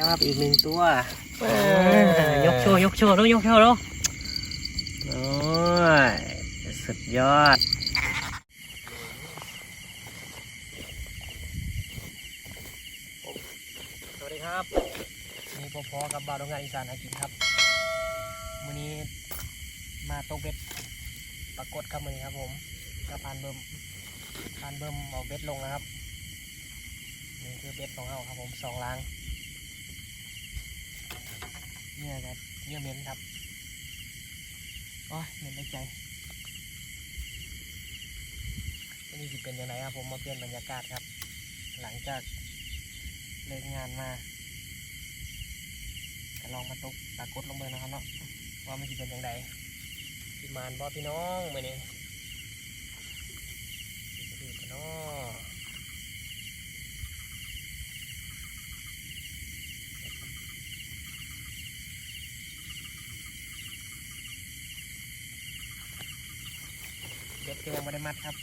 ครับอีกหนึ่งตัวยกโชว์ยกโชว์แล้วยกโชว์แล้วโอ้ยสุดยอดสวัสดีครับนี่พอพอกับบ่าวโรงงานอีสานหากินครับวันนี้มาตกเบ็ดปรากฏครับมือนี้ครับผมกับพานเบิ่มพานเบิ่มเอาเบ็ดลงนะครับนี่คือเบ็ดของเราครับผมสองล้าง เนื้อกับเนื้อเหม็นครับโอ้ยเหม็นในใจอันนี้จะเป็นยังไงครับผมมาเปลี่ยนบรรยากาศครับ หลังจากเลิกงานมาก็ลองมาตกตากดลงเบอนะครับเนาะว่ามันจะเป็นยังไงพี่มานบอพี่น้องมือนี้ดูกันเนาะ เบ็ดก็ยังไม่ได้มัดครับ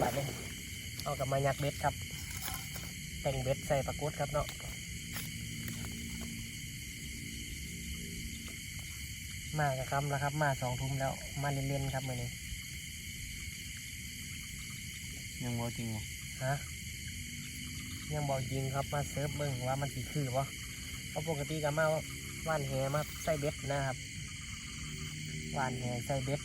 บผมแบบนี้เอากลับมายักเบ็ดครับแต่งเบ็ดใส่ปลากรุดครับเนาะมากับคำแล้วครับ มาสองทุ่มแล้วมาเล่นๆครับมือนี้ยังว่าจริงวะฮะยังบอกยิงครับมาเซิร์ฟเบิ้งว่ามันสีคือวะเพราะปกติก็มาว่านแหมาใส่เบ็ดนะครับว่านแหใส่เบ็ด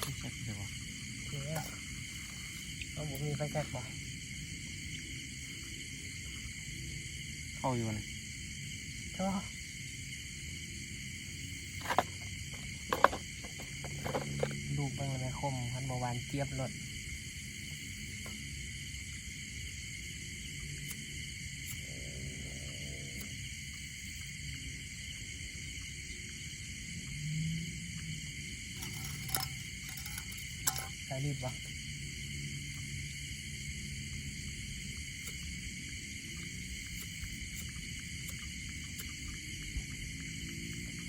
ไม่ใช่เลยวะ เนี่ยเอาบุมี ไฟแช็กบอกเข้าอยู่นะก็ดูเบิ้งในคมพันบวานเจี๊ยบรถใส่รีบวะ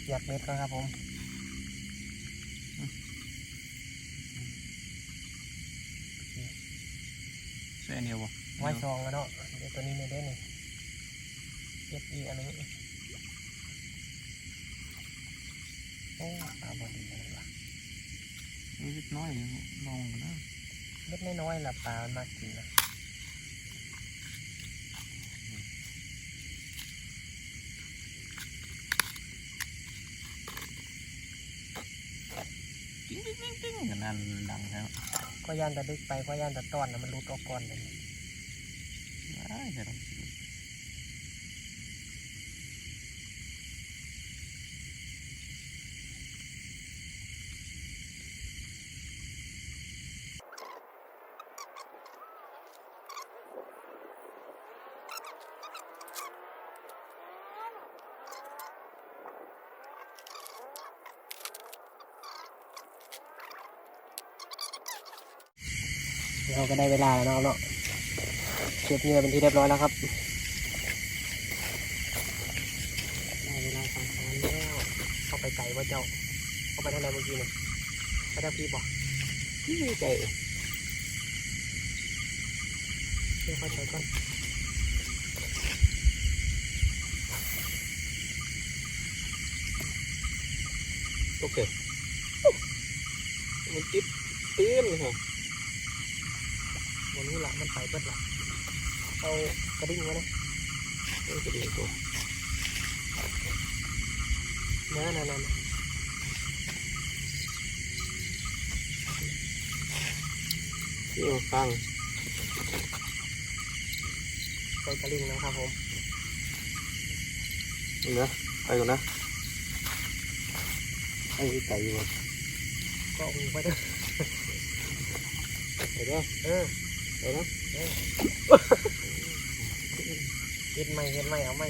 อยากเม็ดก็ครับผมใช่อันเดียววะไว้ซองกันเนาะเดี๋ยวตัวนี้เนี่ยได้นี่เก็บอีกอันนึงโอ้ตาบอดีเลยวะนิดน้อยลองกันนะเล็กน้อยๆละปลามันมากกินนะ ติ้งติ้งติ้งติ้ง กันนั่นดังแล้วก็ย่านแต่ดึกไปก็ย่านแต่ตอนนะมันรู้ตัวก่อนเลย ได้เดี๋ยว เราก็ได้เวลาแล้วเนาะเก็บเนื้อเป็นที่เรียบร้อยแล้วครับได้เวลาสังหารแล้วเข้าไปไก่ว่าเจ้าเข้าไปทางไหนเมื่อกี้เนี่ยไปทางพี่บอกพี่ไก่เดี๋ยวค่อยใช้ก่อนโอเคมันติดตื้นเลยฮะ วันนี้หละมันไปเปิดหละเอากระดิ่งไว้นะนี่ก็ดีตัวเนื้อนั่นนั่นนี่ฟังส่กระลิงนะครับผมนี่นะไปก่อนนะไอ้ไก่อยู่บ่ก็เอาไปเด้อไปเด้อเออ ไปนะเฮ็ดไม่เฮ็ดไม่เอาไม่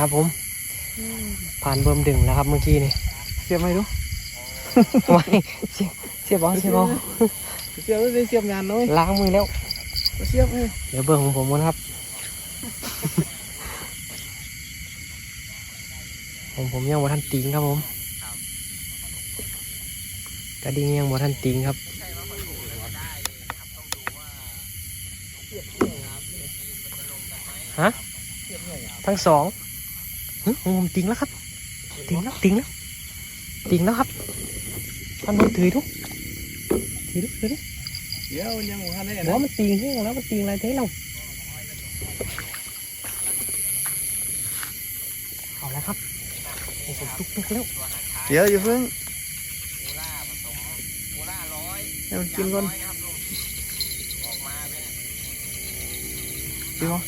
ครับผม ผ่านเบิ่มดึงแล้วครับเมื่อกี้นี่เสียบไหมดูไม่เสียบเสียบบอลเสียบบอลเสียบไม่ได้เสียบงานน้อยล้างมือแล้วเสียบไหมเดี๋ยวเบิ่งของผมก่อนครับของผมยังบ่ทันติงครับผมกระดิ่งยังบ่ทันติงครับฮะทั้งสองหึ ของผมติงแล้วครับ ติงแล้วติงแล้วติงแล้วครับท่านผมถือทุกถือทุกถือทุกเดี๋ยวยังบ่ทันได้หัวมันติงที่แล้วมันติงอะไรเท่เราเอาแล้วครับโอ้ผมตุกตุกแล้วเดี๋ยวอย่าเพิ่งให้มันกินก่อนดีมั้ย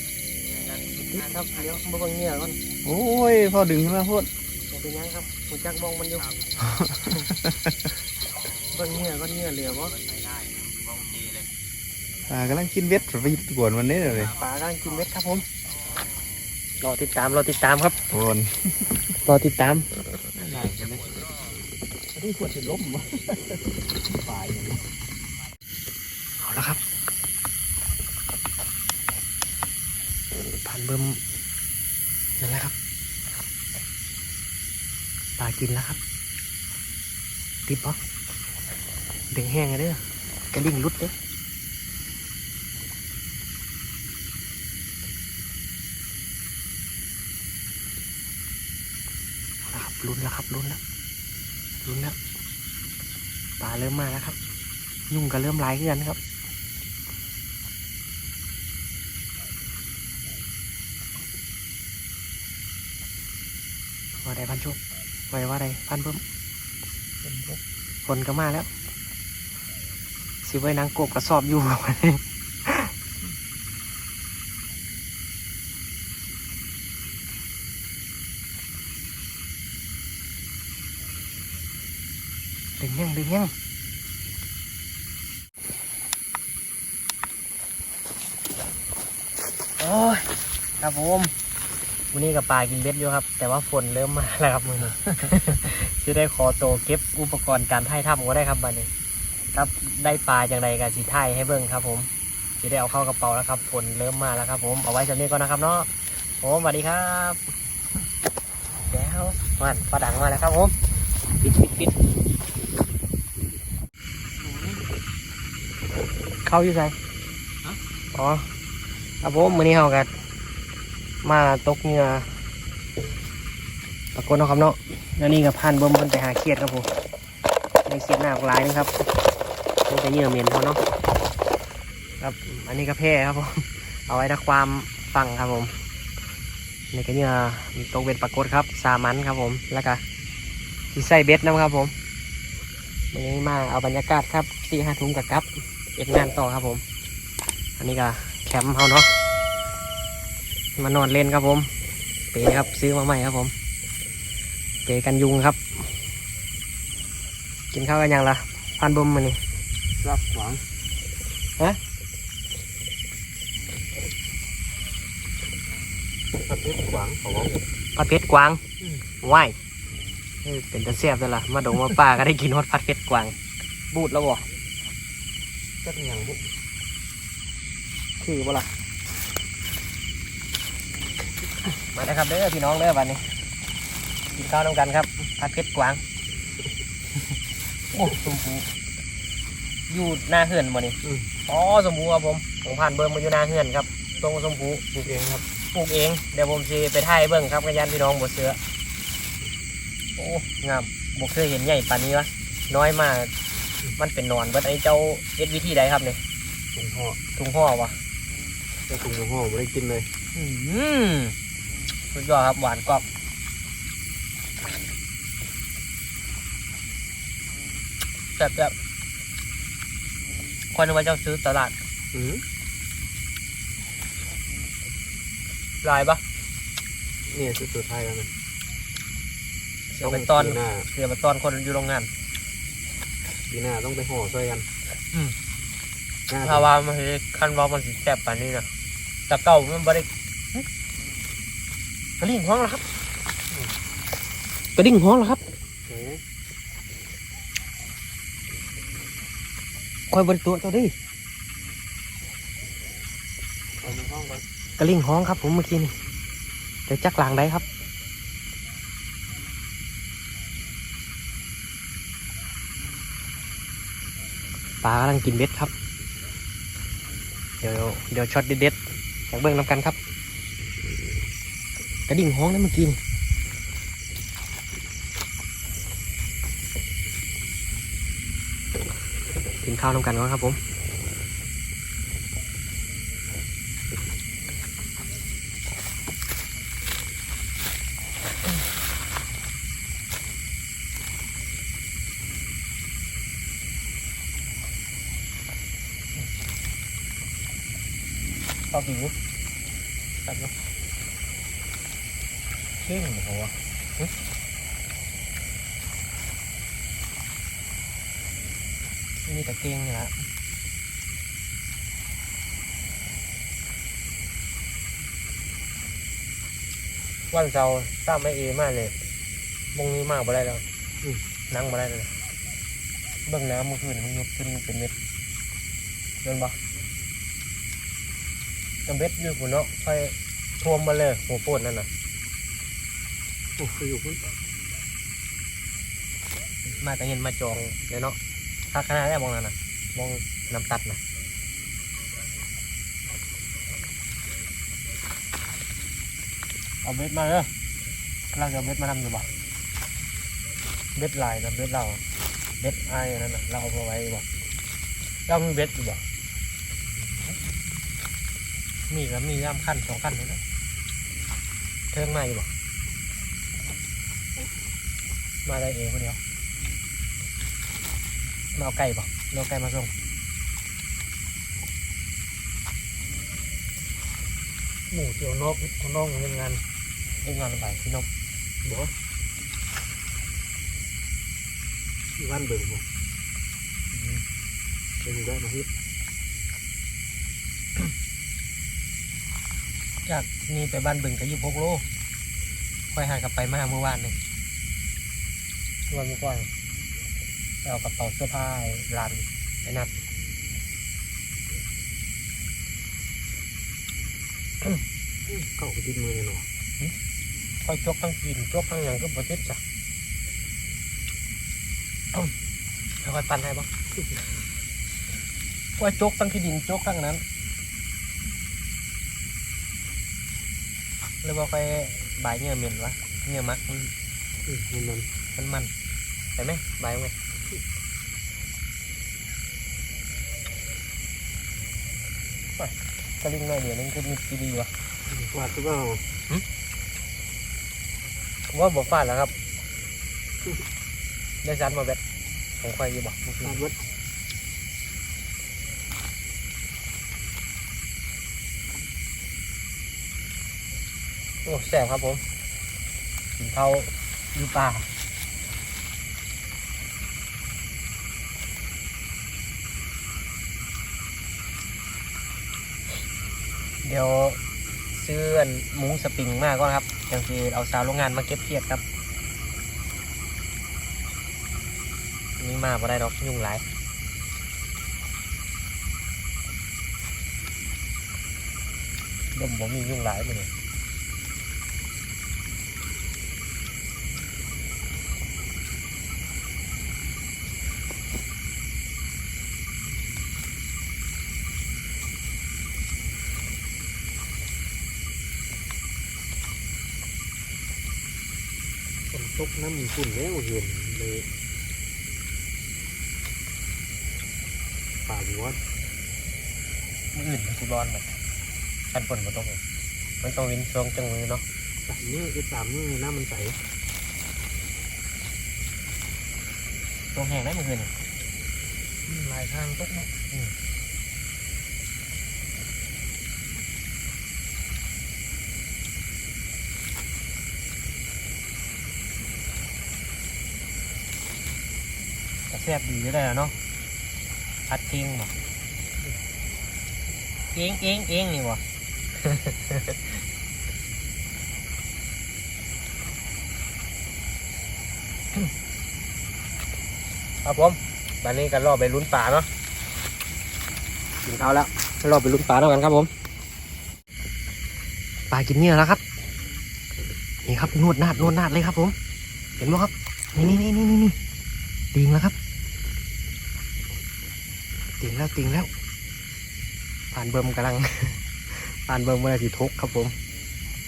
ติดครับเดี๋ยวมาเบิ่งเหงื่อก่อน โอ้ยพอดึงขึ้นมาพูดบ่เป็นหยังครับผมจักมองมันอยู่เบิ่งเหงื่อก่อนเหงื่อเหลือบ่อ่ากำลังกินเวทไปกวนมันนี่เลยปลากำลังกินเม็ดครับผมรอติดตามรอติดตามครับโอนรอติดตามนี่ปวดจะล้มวะตายเอาแล้วครับผ่านเบิ่มนั่นแหละครับปลา กินแล้วครับ ติดปะเด้งแห้งเลยเด้อกระดิ่งรุดเด้อละครับลุ้นแล้วครับลุ้นแล้วลุ้นแล้วปลาเริ่มมาแล้วครับ ยุ่งก็เริ่มไล่ขึ้นกันครับว่าใดพันชุก ไว้ว่าใดพันเพิ่มฝนก็มาแล้ว สิไว้นางกบกระสอบอยู่วันนี้ดึงยังดึงยังโอ้ยครับผม วันนี้กับปลากินเบ็ดอยู่ครับ แต่ว่าฝนเริ่มมาแล้วครับมือนี้จะได้ขอตัวเก็บอุปกรณ์การถ่ายทำก็ได้ครับบันนี้ ครับได้ปลาจังไรกันสีถ่ายให้เบิ่งครับ ผมจะได้เอาเข้ากระเป๋าแล้วครับฝนเริ่มมาแล้วครับ ผมเอาไว้จำนี้ก่อนนะครับเนาะผมสวัสดีครับแล้วมันปลาดังมาแล้วครับผมปิดปิดปิดเข้าอยู่ไสอ๋อครับผมมื้อนี้เรากัน มาตกเงือปรากฏนะครับเนาะแล้วนี่กับพันเบิ่มเบิ่นไปหาเครียดครับผมในเครียดหน้าออกหลายนึงครับนี่จะเหงื่อเหม็นพอเนาะครับอันนี้ก็แพร่ครับผมเอาไว้ถ้าความฟังครับผมในี่ก็เหงื่อตกเบ็ดปรากฏครับสามันครับผมแล้วก็สีใส่เบ็ดนะครับผมวันนี้มาเอาบรรยากาศครับสี่ห้าทุ่มกับกับเอ็ดงานต่อครับผม อันนี้ก็แคมป์เขาเนาะ มานอนเล่นครับผม เปครับซื้อมาใหม่ครับผม เปกันยุงครับ กินข้าวกันยังล่ะพันบุมมันนี่รับขวางฮะตัดเวทขวางเขาบอกผัดเผ็ดกวางว่ายเอ้ยเป็นตะเสียบเลยล่ะมาดงมาป่าก็ได้กินฮอดผัดเผ็ดกวาง บูดแล้วบ่จักอย่างบุคือบ่ล่ะ มาเลยครับเด้อพี่น้องเด้อวันนี้กินข้าวน้ำกันครับผัดเผ็ดกวางโอ้สมบูอยู่หน้าเฮือนบ่นี่อ๋อสมบูครับผมผมผ่านเบอร์มาอยู่หน้าเฮือนครับตรงสมบูปลูกเองครับปลูกเองเดี๋ยวผมจะไปถ่ายเบิ่งครับกันยันพี่น้องบดเสือโอ้งามบกเคยเห็นใหญ่ปานนี้วะน้อยมากมันเป็นหนอนเบิดไอ้เจ้าเอ็ดวิธีใดครับเนี่ยถุงห่อถุงห่อวะเจ้าถุงห่อไม่ได้กินเลย อืม สุดยอดครับหวานกรอบแซ่บแบบคนนึกว่าเจ้าซื้อตลาดอืมลายปะเนี่ยสุดสุดท้ายแล้วนะเสียไปตอนปีหน้าเสียไปตอนคนอยู่โรงงานปีหน้าต้องไปห่อช่วยกันอืมหน้าถ้าว่ามันสิคันว่ามันสิแซ่บปานนี้นะแต่เก่ามันบริ กระดิ่งห้องแล้วครับ กระดิ่งห้องแล้วครับเอ๊ะคอยบริตัวเจ้าดิเอาในห้องก่อนกระดิ่งห้องครับ ผมเมื่อกี้นี่เดี๋ยวจักหลังได้ครับปลากำลังกินเบ็ดครับ เดี๋ยวเดี๋ยวช็อตเด็ดๆจากเบื้องนำกันครับก ระดิ่งห้องนะเมื่อกี้นี่กินข้าวนำกันก่อนครับผมข้าวผิวตัดเนาะ เข่งเหรอวะมีแต่เก่งนี่แหละวันเสาร์ตามไม่เอมากเลยมงนี้มากบ่ได้แล้วนั่งบ่ได้เลยเบื้องน้ำเมื่อคืนมันยกขึ้นเป็นเม็ดเดินบ่กำเบ็ดอยู่หัวเนาะค่อยท่วมมาเลยหัวโปนนั่นน่ะ อ้คืออยู่พุ่นมาแต่เห็นมาจองเลยเนาะถ้าขนาดแรกมองนั่นน่ะมองน้ำตัดน่ะเอาเบ็ดมาเลยเราจะเอาเบ็ดมาทำอยู่บ่เบ็ดลายนะเบ็ดเราเบ็ดไอ้นั่นนะเราเอามาไว้บ่เรามีเบ็ดอยู่บ่มีก็มีย่ามขั้นสองขั้นเลยนะเทิงมาอยู่บ่ มาได้เองคนเดียวมาเอาไก่ป่ะเอาไก่มาส่งหมูเจียวนอกเขาน้องเป็นงานเล่นงานไปพี่นกบ่ที่บ้านเบิ่งบ่เป็นได้มาฮิตจากนี่ไปบ้านบึงก็ยี่พกโลค่อยหากลับไปมาเมื่อวานนี่ วันเมื่อวานไปเอากระเป๋าเสื้อผ้าไอ้ร้านไอ้นัดเข้าไปติดมือเลยเนาะค่อยจกทั้งกินจกทั้งอย่างก็บริสุทธิ์จ้ะเอ้าค่อยๆปั่นให้บ้างค่อยจกทั้งที่ดินจกทั้งนั้นหรือว่าไปบายเหงื่อเหม็นวะเหงื่อมักมันอืมมันมัน มันมันไปไหมบายไหมไปกระลิงหน่อยเดี๋ยวนึงคือมีกี่ดีวะวาดตัวเปล่าผมว่าบอกฟาดแล้วครับได้ซันมาเบ็ดของใครอยู่บอกเมื่อกี้วาดวัดโอ้แซ่บครับผมกินเท้าอยู่ป่า เดี๋ยวซื้ออันหมูสปริงมากก่อนครับยังที่เอาสาวโรงงานมาเก็บเทียดครับนี่มาบ่ได้ดอกยุ่งหลายดมบ่มียุ่งหลายเลย น้ำมีฝุ่นแล้วเห็นเลยป่าอยู่วัดมืออื่นมันสิบอลแบบกันฝนมาตกเลยมันต้องวินช่วงจังมือเนาะสามมือเอ็ดสามมือน้ำมันใสตรงแห้งได้มืออื่นนี่ลายทางตกเนาะ แซ่บดีอยู่ได้แล้วเนาะพัดเก่งบ่เองเองเองนี่บ่ครับผมตอนนี้ก็รอไปลุ้นป่าเนาะกินข้าวแล้วรอไปลุ้นป่าแล้วกันครับผมปลากินเนี่ยแล้วครับ นี่ครับนวดนาดนวดนาดเลยครับผม เห็นไหมครับ นี่นี่นี่นี่นี่นี่ติงแล้วครับ ติงแล้วติงแล้ว ผ่านเบิ่มกำลัง ผ่านเบิ่มเมื่อสิทุกครับผม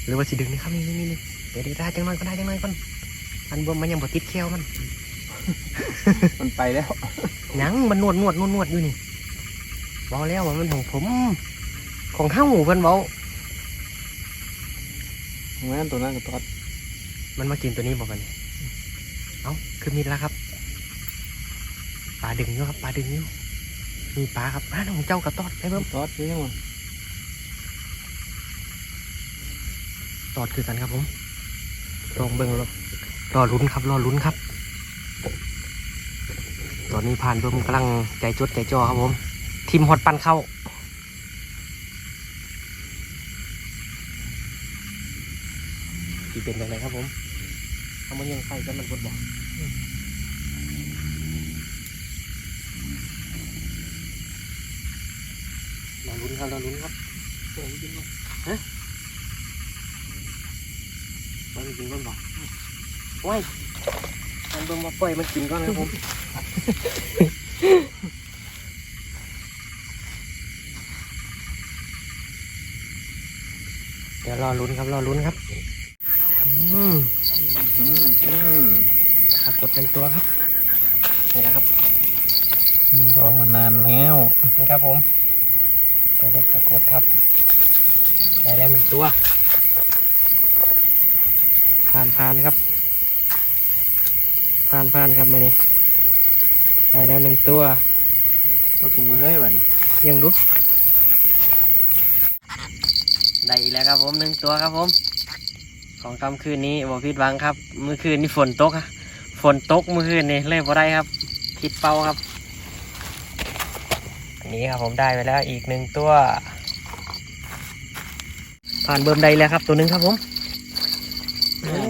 หรือว่าสิดึงนี่ครับนี่นี่นี่นี่เดี๋ยวเดี๋ยวได้จังหน่อยก็ได้จังหน่อยก่อนผ่านเบิ่มมันยังบ่ติดแควมัน มันไปแล้วหยังมันนวดนวดนวดนวดอยู่นี่เบาแล้วว่ามันของผม ของข้าหมูเพิ่นเบาแม่นตัวนั้นก็ตอดมันมากินตัวนี้บอกกันนี่เอ้าคือมีดแล้วครับปลาดึงอยู่ครับปลาดึงอยู่ มีปลาครับร้านของเจ้ากระตอดไปเบิ่มตอดนี่ยังวะตอดคือกันครับผมลองเบิ่งรอรอลุ้นครับ รอลุ้นครับ ตอนนี้ผ่านเบิ่มกำลังใจจดใจจ่อครับผม ทีมฮอตปันเข้าที่เป็นยังไงครับผมทำมันยังไฟกันมันบดบอก รอลุ้นครับรอลุ้นครับเดี๋ยวกินมั้ฮะปล่อยมันกินก่อนบอกโอ้ยมันเบิ่งมาปล่อยมันกินก่อนครับผมเดี๋ยวรอลุ้นครับรอลุ้นครับอืมอืมอืมปรากฏเป็นตัวครับนี่แหละครับรอมานานแล้วนี่ครับผม ตัวเป็นปรากฏครับ ได้แล้วหนึ่งตัว ผ่านผ่านครับ ผ่านผ่านครับมานี่ได้แล้วหนึ่งตัวเอาถุงมาให้บ่นี่ยังดู ได้อีกแล้วครับผมหนึ่งตัวครับผม ของค่ำคืนนี้บอกผิดหวังครับ เมื่อคืนนี้ฝนตกอะฝนตกเมื่อคืนนี้เลยบ่ได้ครับ ผิดเป้าครับอั นนี้ครับผมได้ไปแล้วอีกหนึ่งตัว ผ่านเบิ่มใดแล้วครับ ตัวหนึ่งครับผมโอ้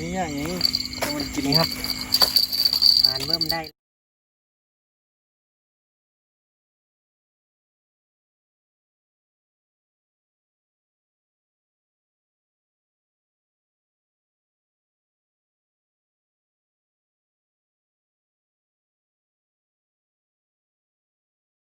นี่อย่างนี้มันกินนี่ครับ ผ่านเบิ่มได้